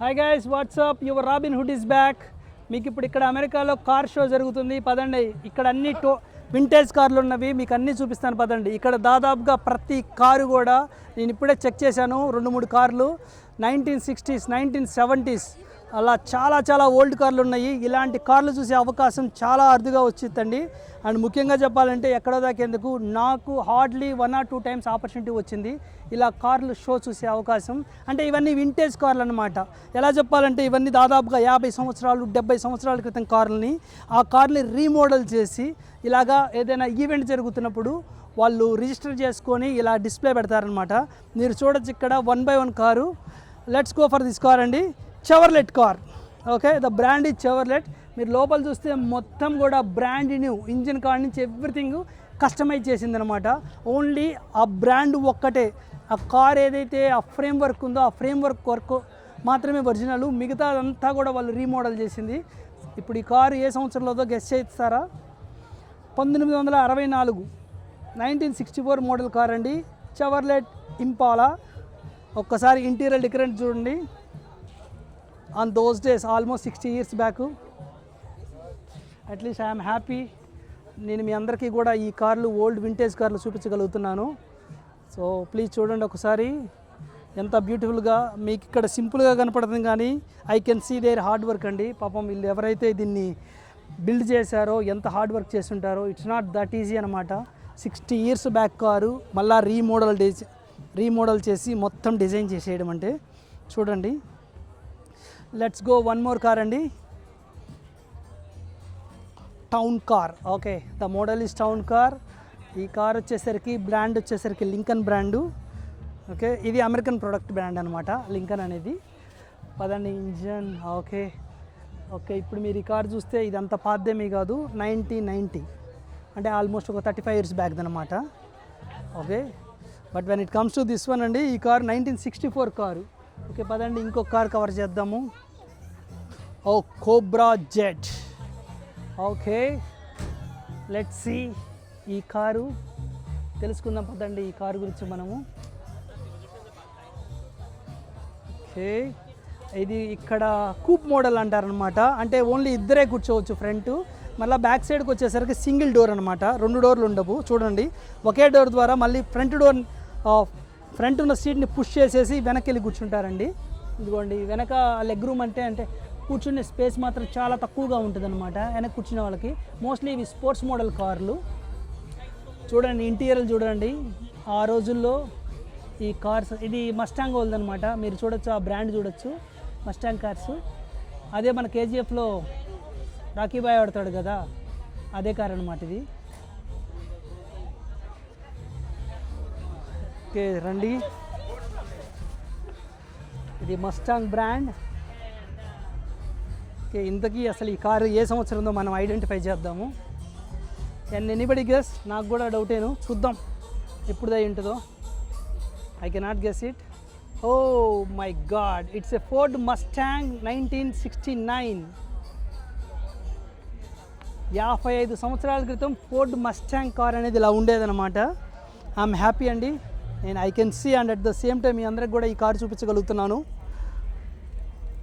Hi guys what's up your Robin Hood is back మీకు ఇప్పుడు ఇక్కడ అమెరికాలో కార్ షో జరుగుతుంది. పదండి. ఇక్కడ అన్ని టో వింటేజ్ కార్లు ఉన్నవి. మీకు అన్నీ చూపిస్తాను. పదండి. ఇక్కడ దాదాపుగా ప్రతి కారు కూడా నేను ఇప్పుడే చెక్ చేశాను. రెండు మూడు కార్లు. నైన్టీన్ సిక్స్టీస్ నైన్టీన్ సెవెంటీస్ అలా చాలా చాలా ఓల్డ్ కార్లు ఉన్నాయి. ఇలాంటి కార్లు చూసే అవకాశం చాలా అరుదుగా వచ్చిందండి. అండ్ ముఖ్యంగా చెప్పాలంటే ఎక్కడో దాకేందుకు నాకు hardly one or two times opportunity వచ్చింది. ఇలా కార్లు షో చూసే అవకాశం. అంటే ఇవన్నీ వింటేజ్ కార్లు అనమాట ఎలా చెప్పాలంటే ఇవన్నీ దాదాపుగా యాభై సంవత్సరాలు డెబ్బై సంవత్సరాల క్రితం కార్లని ఆ కార్ని రీమోడల్ చేసి ఇలాగా ఏదైనా ఈవెంట్ జరుగుతున్నప్పుడు వాళ్ళు రిజిస్టర్ చేసుకొని ఇలా డిస్ప్లే పెడతారనమాట మీరు చూడొచ్చు ఇక్కడ one by one car. Let's go for this car అండి. Chevrolet car okay the brand is Chevrolet మీరు లోపల చూస్తే మొత్తం కూడా బ్రాండ్ న్యూ ఇంజిన్ కార్ నుంచి ఎవ్రీథింగ్ కస్టమైజ్ చేసిందనమాట ఓన్లీ ఆ బ్రాండ్ ఒక్కటే. ఆ కార్ ఏదైతే ఆ ఫ్రేమ్ వర్క్ ఉందో ఆ ఫ్రేమ్ వర్క్ వర్క్ మాత్రమే ఒరిజినల్ మిగతా అంతా కూడా వాళ్ళు రీమోడల్ చేసింది. ఇప్పుడు ఈ కారు ఏ సంవత్సరంలో గెస్ట్ చేస్తారా పంతొమ్మిది వందల అరవై నాలుగు. Nineteen sixty four model car అండి. చవర్లెట్ ఇంపాలా ఒక్కసారి ఇంటీరియర్ డికరెంట్ చూడండి. On those days almost sixty years back at least I'm happy నేను మీ అందరికీ కూడా ఈ కార్లు ఓల్డ్ వింటేజ్ కార్లు చూపించగలుగుతున్నాను. సో ప్లీజ్ చూడండి ఒకసారి. ఎంత బ్యూటిఫుల్గా మీకు ఇక్కడ సింపుల్గా కనపడుతుంది కానీ I can see their hard work అండి. పాపం వీళ్ళు ఎవరైతే దీన్ని బిల్డ్ చేశారో ఎంత హార్డ్ వర్క్ చేస్తుంటారో ఇట్స్ నాట్ దట్ ఈజీ అనమాట సిక్స్టీ ఇయర్స్ బ్యాక్ కారు మళ్ళీ రీమోడల్ డేస్ రీమోడల్ చేసి మొత్తం డిజైన్ చేసేయడం అంటే చూడండి. Let's go one more car అండి town car okay the model is town car ఈ కార్ వచ్చేసరికి బ్రాండ్ వచ్చేసరికి లింకన్ బ్రాండు ఓకే ఇది అమెరికన్ ప్రొడక్ట్ బ్రాండ్ అనమాట లింకన్ అనేది. పదండి ఇంజన్ ఓకే ఓకే ఇప్పుడు మీరు ఈ కార్ చూస్తే ఇదంతా పాతదేమీ కాదు నైంటీ నైంటీ అంటే ఆల్మోస్ట్ ఒక థర్టీ ఫైవ్ ఇయర్స్ బ్యాక్ అనమాట okay but when it comes to this one అండి ఈ car nineteen sixty four car okay పదండి ఇంకొక కార్ కవర్ చేద్దాము. ఓ Cobra jet. Okay let see ఈ కారు. తెలుసుకుందాం పదండి ఈ కారు గురించి మనము. ఓకే ఇది ఇక్కడ కూప్ మోడల్ అంటారనమాట అంటే ఓన్లీ ఇద్దరే కూర్చోవచ్చు ఫ్రంట్ మళ్ళీ బ్యాక్ సైడ్కి వచ్చేసరికి సింగిల్ డోర్ అనమాట రెండు డోర్లు ఉండవు చూడండి. ఒకే డోర్ ద్వారా మళ్ళీ ఫ్రంట్ డోర్ ఫ్రంట్ ఉన్న సీట్ని పుష్ చేసేసి వెనక్కి వెళ్ళి కూర్చుంటారండి. ఇదిగోండి వెనక లెగ్ రూమ్ అంటే అంటే కూర్చునే స్పేస్ మాత్రం చాలా తక్కువగా ఉంటుంది అనమాట వెనక కూర్చునే వాళ్ళకి. మోస్ట్లీ ఇవి స్పోర్ట్స్ మోడల్ కార్లు. చూడండి ఇంటీరియర్ చూడండి. ఆ రోజుల్లో ఈ కార్స్ ఇది మస్టాంగ్ వాళ్ళదనమాట మీరు చూడొచ్చు ఆ బ్రాండ్ చూడొచ్చు మస్టాంగ్ కార్స్ అదే మన కేజీఎఫ్లో రాఖీ బాయ్ ఆడతాడు కదా అదే కార్ అనమాట ఇది. ఓకే రండి. ఇది మస్టాంగ్ బ్రాండ్ ఓకే ఇంతకీ అసలు ఈ కారు ఏ సంవత్సరంలో మనం ఐడెంటిఫై చేద్దాము. అండ్ ఎనీబడి గెస్ నాకు కూడా డౌటేను చూద్దాం. ఎప్పుడుదై ఉంటుందో? I cannot guess it oh my god it's a Ford Mustang nineteen sixty nine యాభై ఐదు సంవత్సరాల క్రితం ఫోర్డ్ మస్టాంగ్ కార్ అనేది ఇలా ఉండేదన్నమాట. ఐఎమ్ హ్యాపీ అండి. నేను I can see and at the same time మీ అందరికి కూడా ఈ కార్ చూపించగలుగుతున్నాను.